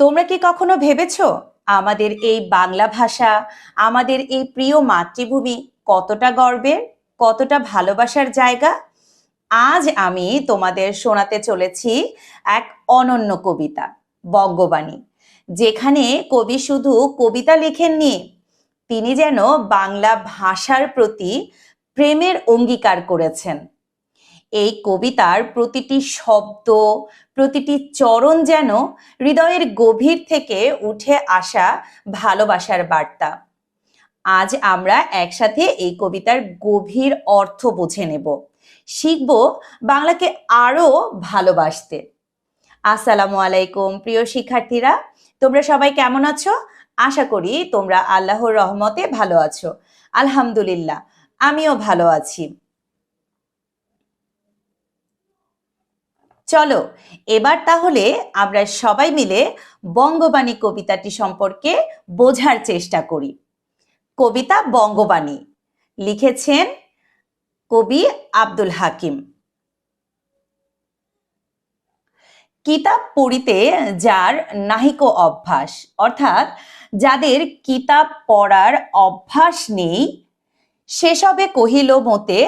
তোমরা কি কখনো ভেবেছো আমাদের এই বাংলা ভাষা, আমাদের এই প্রিয় মাতৃভূমি কতটা গর্বের, কতটা ভালোবাসার জায়গা? আজ আমি তোমাদের শোনাতে চলেছি এক অনন্য কবিতা, বঙ্গবাণী, যেখানে কবি শুধু কবিতা লেখেননি, তিনি যেন বাংলা ভাষার প্রতি প্রেমের অঙ্গীকার করেছেন। এই কবিতার প্রতিটি শব্দ, প্রতিটি চরণ যেন হৃদয়ের গভীর থেকে উঠে আসা ভালোবাসার বার্তা। আজ আমরা একসাথে এই কবিতার গভীর অর্থ বুঝে নেব। শিখব বাংলাকে আরও ভালোবাসতে। আসসালামু আলাইকুম, প্রিয় শিক্ষার্থীরা। তোমরা সবাই কেমন আছো? আশা করি তোমরা আল্লাহর রহমতে ভালো আছো। আলহামদুলিল্লাহ, আমিও ভালো আছি। চলো, এবার তাহলে আমরা সবাই মিলে বঙ্গবাণী কবিতাটি সম্পর্কে বোঝার চেষ্টা করি। কবিতা বঙ্গবাণী, লিখেছেন কবি আব্দুল হাকিম। কিতাব পড়িতে যার নাহিক অভ্যাস, অর্থাৎ যাদের কিতাব পড়ার অভ্যাস নেই, সেসবে কহিল মতে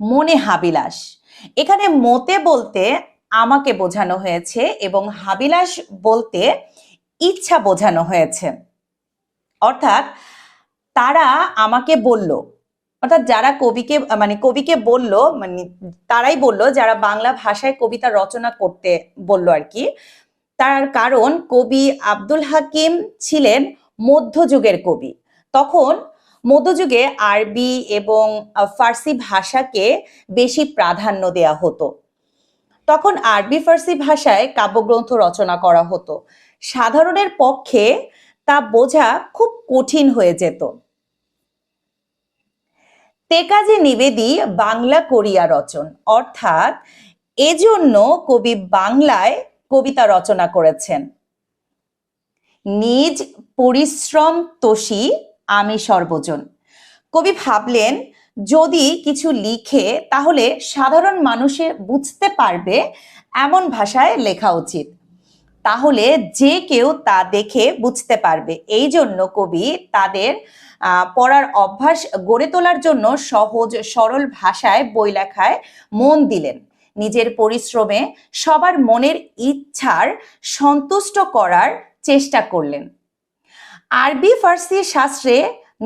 মনে হাবিলাস। এখানে মতে বলতে আমাকে বোঝানো হয়েছে এবং হাবিলাস বলতে ইচ্ছা বোঝানো হয়েছে। অর্থাৎ তারা আমাকে বলল, অর্থাৎ যারা কবিকে মানে কবিকে বলল মানে তারাই বলল, যারা বাংলা ভাষায় কবিতা রচনা করতে বলল আর কি, তার কারণ কবি আব্দুল হাকিম ছিলেন মধ্যযুগের কবি। তখন মধ্যযুগে আরবি এবং ফার্সি ভাষাকে বেশি প্রাধান্য দেয়া হতো। তখন আরবি ফার্সি ভাষায় কাব্যগ্রন্থ রচনা করা হতো। সাধারণের পক্ষে তা বোঝা খুব কঠিন হয়ে যেত। তেকাজে নিবেদি বাংলা করিয়া রচন, অর্থাৎ এজন্য কবি বাংলায় কবিতা রচনা করেছেন। নিজ পরিশ্রম তোষী আমি সর্বজন। কবি ভাবলেন যদি কিছু লিখে তাহলে সাধারণ মানুষে বুঝতে পারবে এমন ভাষায় লেখা উচিত। তাহলে যে কেউ তা দেখে বুঝতে পারবে। এই জন্য কবি তাদের পড়ার অভ্যাস গড়ে তোলার জন্য সহজ, সরল ভাষায় বই লেখায় মন দিলেন। নিজের পরিশ্রমে সবার মনের ইচ্ছার সন্তুষ্ট করার চেষ্টা করলেন। আরবি, ফার্সি শাস্ত্রে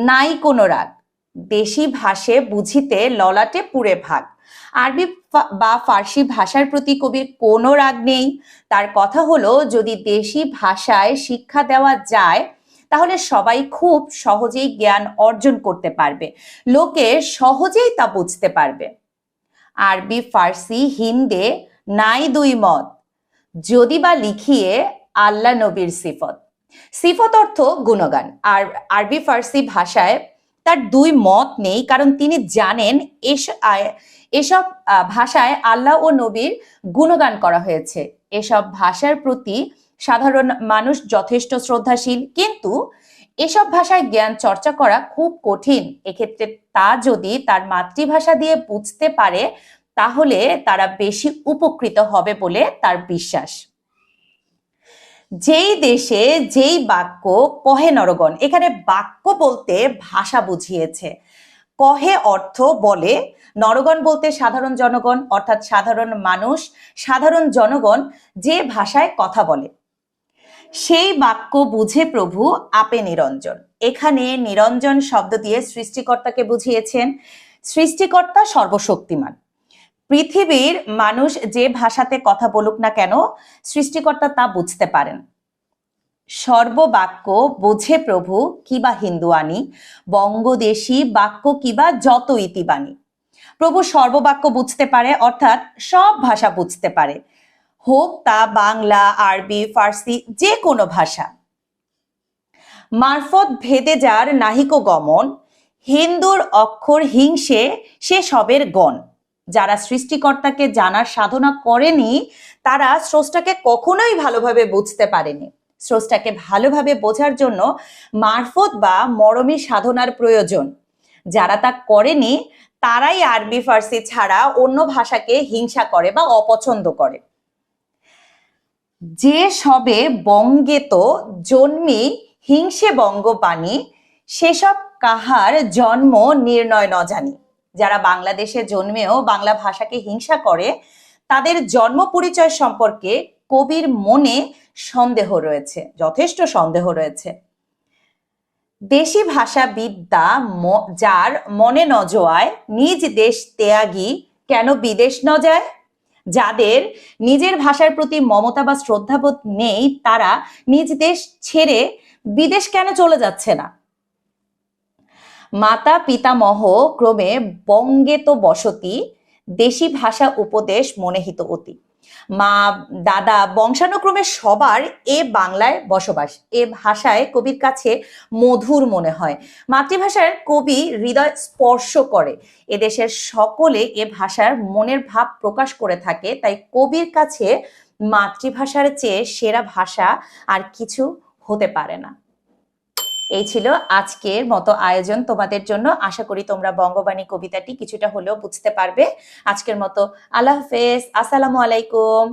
নাই কোনো রাগ। দেশি ভাষে বুঝিতে ললাটে পুরে ভাগ। আরবি বা ফার্সি ভাষার প্রতি কবির কোনো রাগ নেই। তার কথা হলো, যদি দেশি ভাষায় শিক্ষা দেওয়া যায়, তাহলে সবাই খুব সহজেই জ্ঞান অর্জন করতে পারবে। লোকে সহজেই তা বুঝতে পারবে। আরবি, ফার্সি, হিন্দে নাই দুই মত। যদি বা লিখিয়ে আল্লাহ নবীর সিফত। সিফত অর্থ গুণগান। আর আরবি, ফার্সি ভাষায় তার দুই মত নেই, কারণ তিনি জানেন এসব ভাষায় আল্লাহ ও নবীর গুণগান করা হয়েছে। এসব ভাষার প্রতি সাধারণ মানুষ যথেষ্ট শ্রদ্ধাশীল, কিন্তু এসব ভাষায় জ্ঞান চর্চা করা খুব কঠিন। এক্ষেত্রে তা যদি তার মাতৃভাষা দিয়ে বুঝতে পারে, তাহলে তারা বেশি উপকৃত হবে বলে তার বিশ্বাস। যেই দেশে যেই বাক্য কহে নরগণ, এখানে বাক্য বলতে ভাষা বুঝিয়েছে। কহে অর্থ বলে, নরগণ বলতে সাধারণ জনগণ, অর্থাৎ সাধারণ মানুষ, সাধারণ জনগণ যে ভাষায় কথা বলে। সেই বাক্য বুঝে প্রভু আপে নিরঞ্জন। এখানে নিরঞ্জন শব্দ দিয়ে সৃষ্টিকর্তাকে বুঝিয়েছেন। সৃষ্টিকর্তা সর্বশক্তিমান। পৃথিবীর মানুষ যে ভাষাতে কথা বলুক না কেন, সৃষ্টিকর্তা তা বুঝতে পারেন। সর্ববাক্য বোঝে প্রভু কিবা হিন্দুয়ানি, বঙ্গদেশী বাক্য কিবা যত ইতিবাণী। প্রভু সর্ববাক্য বুঝতে পারে, অর্থাৎ সব ভাষা বুঝতে পারে। হোক তা বাংলা, আরবি, ফার্সি, যে কোনো ভাষা। মারফত ভেদে যার নাহিক গমন, হিন্দুর অক্ষর হিংসে সে সবের গণ। যারা সৃষ্টিকর্তাকে জানার সাধনা করেনি, তারা স্রষ্টাকে কখনোই ভালোভাবে বুঝতে পারেনি। স্রষ্টাকে ভালোভাবে বোঝার জন্য মারফত বা মরমী সাধনার প্রয়োজন। যারা তা করেনি, তারাই আরবি, ফার্সি ছাড়া অন্য ভাষাকে হিংসা করে বা অপছন্দ করে। যে সবে বঙ্গে তো জন্মি হিংসে বঙ্গবাণী সেসব কাহার জন্ম নির্ণয় ন জানি। যারা বাংলাদেশে জন্মেও বাংলা ভাষাকে হিংসা করে, তাদের জন্ম পরিচয় সম্পর্কে কবির মনে সন্দেহ রয়েছে, যথেষ্ট সন্দেহ রয়েছে। দেশি ভাষা বিদ্যা যার মনে ন জোয়ায় নিজ দেশ ত্যাগী কেন বিদেশ ন যায়? যাদের নিজের ভাষার প্রতি মমতা বা শ্রদ্ধাবোধ নেই, তারা নিজ দেশ ছেড়ে বিদেশ কেন চলে যাচ্ছে না? মাতা পিতামহ ক্রমে বঙ্গে তো বসতি, দেশি ভাষা উপদেশ মনেহিত অতি। মা, দাদা, বংশানুক্রমে সবার এ বাংলায় বসবাস। এ ভাষায় কবির কাছে মধুর মনে হয়। মাতৃভাষার কবি হৃদয় স্পর্শ করে। এদেশের সকলে এ ভাষার মনের ভাব প্রকাশ করে থাকে, তাই কবির কাছে মাতৃভাষার চেয়ে সেরা ভাষা আর কিছু হতে পারে না। এই ছিল আজকের মতো আয়োজন তোমাদের জন্য। আশা করি তোমরা বঙ্গবাণী কবিতাটি কিছুটা হলেও বুঝতে পারবে। আজকের মতো আল্লাহ হাফেজ। আসসালামু আলাইকুম।